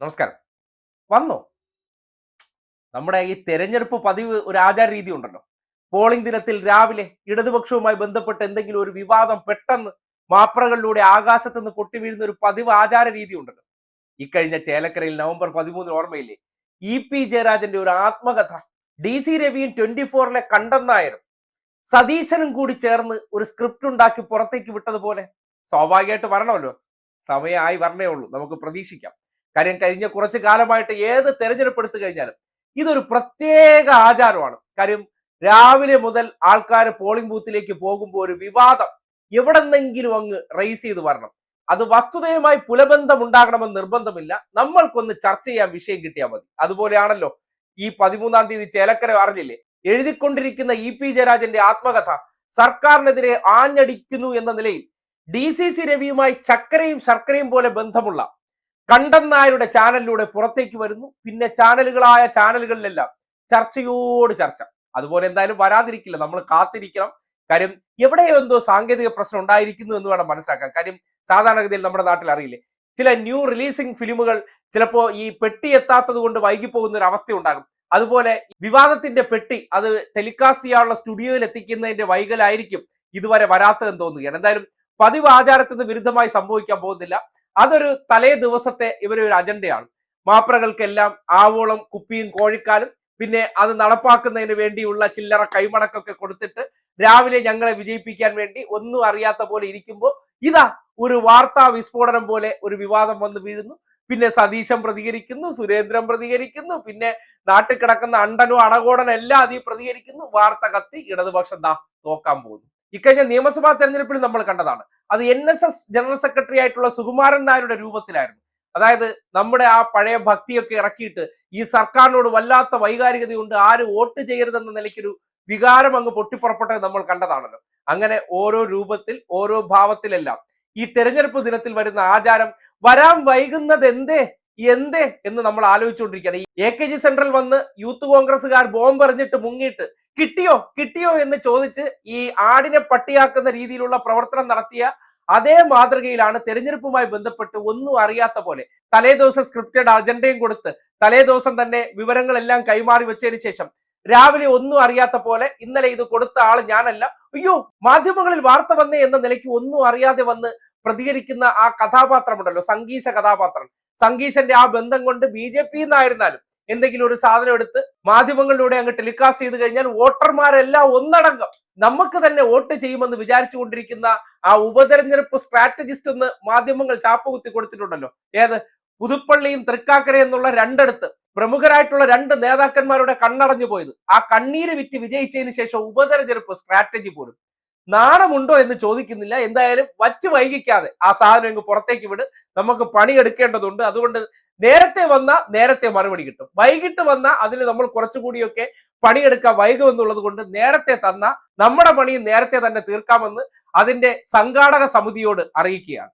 നമസ്കാരം. വന്നു? നമ്മുടെ ഈ തെരഞ്ഞെടുപ്പ് പതിവ് ഒരു ആചാര രീതി ഉണ്ടല്ലോ. പോളിംഗ് ദിനത്തിൽ രാവിലെ ഇടതുപക്ഷവുമായി ബന്ധപ്പെട്ട് എന്തെങ്കിലും ഒരു വിവാദം പെട്ടെന്ന് മാപ്രകളിലൂടെ ആകാശത്ത് നിന്ന് പൊട്ടി വീഴുന്ന ഒരു പതിവ് ആചാര രീതി ഉണ്ടല്ലോ ഇക്കഴിഞ്ഞ ചേലക്കരയിൽ നവംബർ പതിമൂന്ന് ഓർമ്മയില്ലേ? ഇ പി ജയരാജന്റെ ഒരു ആത്മകഥ ഡി സി രവിയും ട്വന്റി ഫോറിലെ കണ്ടൻ സതീശനും കൂടി ചേർന്ന് ഒരു സ്ക്രിപ്റ്റ് ഉണ്ടാക്കി പുറത്തേക്ക് വിട്ടതുപോലെ സ്വാഭാവികമായിട്ട് വരണമല്ലോ. സമയമായി വരണേ ഉള്ളൂ. നമുക്ക് പ്രതീക്ഷിക്കാം. കാര്യം കഴിഞ്ഞ കുറച്ച് കാലമായിട്ട് ഏത് തെരഞ്ഞെടുപ്പ് എടുത്തു കഴിഞ്ഞാലും ഇതൊരു പ്രത്യേക ആചാരമാണ്. കാര്യം രാവിലെ മുതൽ ആൾക്കാർ പോളിംഗ് ബൂത്തിലേക്ക് പോകുമ്പോൾ ഒരു വിവാദം എവിടെന്നെങ്കിലും അങ്ങ് റേസ് ചെയ്ത് വരണം. അത് വസ്തുതയുമായി പുലബന്ധം ഉണ്ടാകണമെന്ന് നിർബന്ധമില്ല. നമ്മൾക്കൊന്ന് ചർച്ച ചെയ്യാൻ വിഷയം കിട്ടിയാൽ മതി. അതുപോലെയാണല്ലോ ഈ പതിമൂന്നാം തീയതി ചേലക്കര അറിഞ്ഞില്ലേ? എഴുതിക്കൊണ്ടിരിക്കുന്ന ഇ പി ജയരാജന്റെ ആത്മകഥ സർക്കാരിനെതിരെ ആഞ്ഞടിക്കുന്നു എന്ന നിലയിൽ ഡി സി സി രവിയുമായി ചക്കരയും ശർക്കരയും പോലെ ബന്ധമുള്ള കണ്ടൻ നായരുടെ ചാനലിലൂടെ പുറത്തേക്ക് വരുന്നു. പിന്നെ ചാനലുകളായ ചാനലുകളിലെല്ലാം ചർച്ചയോട് ചർച്ച. അതുപോലെ എന്തായാലും വരാതിരിക്കില്ല. നമ്മൾ കാത്തിരിക്കണം. കാര്യം എവിടെയോ എന്തോ സാങ്കേതിക പ്രശ്നം ഉണ്ടായിരിക്കുന്നു എന്ന് വേണം മനസ്സിലാക്കാൻ. കാര്യം സാധാരണഗതിയിൽ നമ്മുടെ നാട്ടിൽ അറിയില്ലേ? ചില ന്യൂ റിലീസിംഗ് ഫിലിമുകൾ ചിലപ്പോ ഈ പെട്ടി എത്താത്തത് കൊണ്ട് വൈകിപ്പോകുന്ന ഒരു അവസ്ഥ ഉണ്ടാകും അതുപോലെ വിവാദത്തിന്റെ പെട്ടി അത് ടെലികാസ്റ്റ് ചെയ്യാനുള്ള സ്റ്റുഡിയോയിൽ എത്തിക്കുന്നതിന്റെ വൈകലായിരിക്കും ഇതുവരെ വരാത്തതെന്ന് തോന്നുകയാണ്. എന്തായാലും പതിവ് ആചാരത്തിന് വിരുദ്ധമായി സംഭവിക്കാൻ പോകുന്നില്ല. അതൊരു തലേ ദിവസത്തെ ഇവരൊരു അജണ്ടയാണ്. മാപ്രകൾക്കെല്ലാം ആവോളം കുപ്പിയും കോഴിക്കാലും പിന്നെ അത് നടപ്പാക്കുന്നതിന് വേണ്ടിയുള്ള ചില്ലറ കൈമടക്കൊക്കെ കൊടുത്തിട്ട് രാവിലെ ഞങ്ങളെ വിജയിപ്പിക്കാൻ വേണ്ടി ഒന്നും അറിയാത്ത പോലെ ഇരിക്കുമ്പോൾ ഇതാ ഒരു വാർത്താ വിസ്ഫോടനം പോലെ ഒരു വിവാദം വന്ന് വീഴുന്നു. പിന്നെ സതീശൻ പ്രതികരിക്കുന്നു സുരേന്ദ്രൻ പ്രതികരിക്കുന്നു പിന്നെ നാട്ടിൽ കിടക്കുന്ന അണ്ടനും അണകോടനും എല്ലാം അതീ പ്രതികരിക്കുന്നു. വാർത്ത കത്തി ഇടതുപക്ഷം ദാ നോക്കാൻ പോകുന്നു. ഇക്കഴിഞ്ഞ നിയമസഭാ തെരഞ്ഞെടുപ്പിൽ നമ്മൾ കണ്ടതാണ്. അത് N S S general secretary ആയിട്ടുള്ള സുകുമാരൻ നായരുടെ രൂപത്തിലായിരുന്നു. അതായത് നമ്മുടെ ആ പഴയ ഭക്തിയൊക്കെ ഇറക്കിയിട്ട് ഈ സർക്കാരിനോട് വല്ലാത്ത വൈകാരികതയുണ്ട് ആര് വോട്ട് ചെയ്യരുതെന്ന നിലയ്ക്കൊരു വികാരം അങ്ങ് പൊട്ടിപ്പുറപ്പെട്ടത് നമ്മൾ കണ്ടതാണല്ലോ. അങ്ങനെ ഓരോ രൂപത്തിൽ ഓരോ ഭാവത്തിലെല്ലാം ഈ തെരഞ്ഞെടുപ്പ് ദിനത്തിൽ വരുന്ന ആചാരം വരാൻ വൈകുന്നത് എന്തേ എന്തേ എന്ന് നമ്മൾ ആലോചിച്ചുകൊണ്ടിരിക്കുകയാണ്. എ കെ ജി സെന്ററിൽ വന്ന് യൂത്ത് കോൺഗ്രസ്സുകാർ ബോംബെറിഞ്ഞിട്ട് മുങ്ങിയിട്ട് കിട്ടിയോ കിട്ടിയോ എന്ന് ചോദിച്ച് ഈ ആടിനെ പട്ടിയാക്കുന്ന രീതിയിലുള്ള പ്രവർത്തനം നടത്തിയ അതേ മാതൃകയിലാണ് തെരഞ്ഞെടുപ്പുമായി ബന്ധപ്പെട്ട് ഒന്നും അറിയാത്ത പോലെ തലേ ദിവസം സ്ക്രിപ്റ്റഡ് അജണ്ടയും കൊടുത്ത് തലേ ദിവസം തന്നെ വിവരങ്ങളെല്ലാം കൈമാറി വെച്ചതിന് ശേഷം രാവിലെ ഒന്നും അറിയാത്ത പോലെ ഇന്നലെ ഇത് കൊടുത്ത ആൾ ഞാനല്ല. അയ്യോ മാധ്യമങ്ങളിൽ വാർത്ത വന്നേ എന്ന നിലയ്ക്ക് ഒന്നും അറിയാതെ വന്ന് പ്രതികരിക്കുന്ന ആ കഥാപാത്രമുണ്ടല്ലോ സംഗീത കഥാപാത്രം. സംഗീശന്റെ ആ ബന്ധം കൊണ്ട് ബി ജെ പി എന്നായിരുന്നാലും എന്തെങ്കിലും ഒരു സാധനം എടുത്ത് മാധ്യമങ്ങളിലൂടെ അങ്ങ് ടെലികാസ്റ്റ് ചെയ്ത് കഴിഞ്ഞാൽ വോട്ടർമാരെല്ലാം ഒന്നടങ്കം നമുക്ക് തന്നെ വോട്ട് ചെയ്യുമെന്ന് വിചാരിച്ചു കൊണ്ടിരിക്കുന്ന ആ ഉപതെരഞ്ഞെടുപ്പ് സ്ട്രാറ്റജിസ്റ്റ് ഒന്ന് മാധ്യമങ്ങൾ ചാപ്പ് കുത്തി കൊടുത്തിട്ടുണ്ടല്ലോ. ഏത്? പുതുപ്പള്ളിയും തൃക്കാക്കര എന്നുള്ള രണ്ടിടത്ത് പ്രമുഖരായിട്ടുള്ള രണ്ട് നേതാക്കന്മാരുടെ കണ്ണടഞ്ഞു പോയത്. ആ കണ്ണീര് വിറ്റ് വിജയിച്ചതിന് ശേഷം ഉപതെരഞ്ഞെടുപ്പ് സ്ട്രാറ്റജി പോലും. നാണമുണ്ടോ എന്ന് ചോദിക്കുന്നില്ല. എന്തായാലും വച്ച് വൈകിക്കാതെ ആ സാധനം ഇങ്ങ് പുറത്തേക്ക് വിട്. നമുക്ക് പണിയെടുക്കേണ്ടതുണ്ട്. അതുകൊണ്ട് നേരത്തെ വന്ന നേരത്തെ മറുപടി കിട്ടും. വൈകിട്ട് വന്ന അതിൽ നമ്മൾ കുറച്ചുകൂടിയൊക്കെ പണിയെടുക്കാൻ വൈകുമെന്നുള്ളത് കൊണ്ട് നേരത്തെ തന്ന നമ്മുടെ പണി നേരത്തെ തന്നെ തീർക്കാമെന്ന് അതിന്റെ സംഘാടക സമിതിയോട് അറിയിക്കുകയാണ്.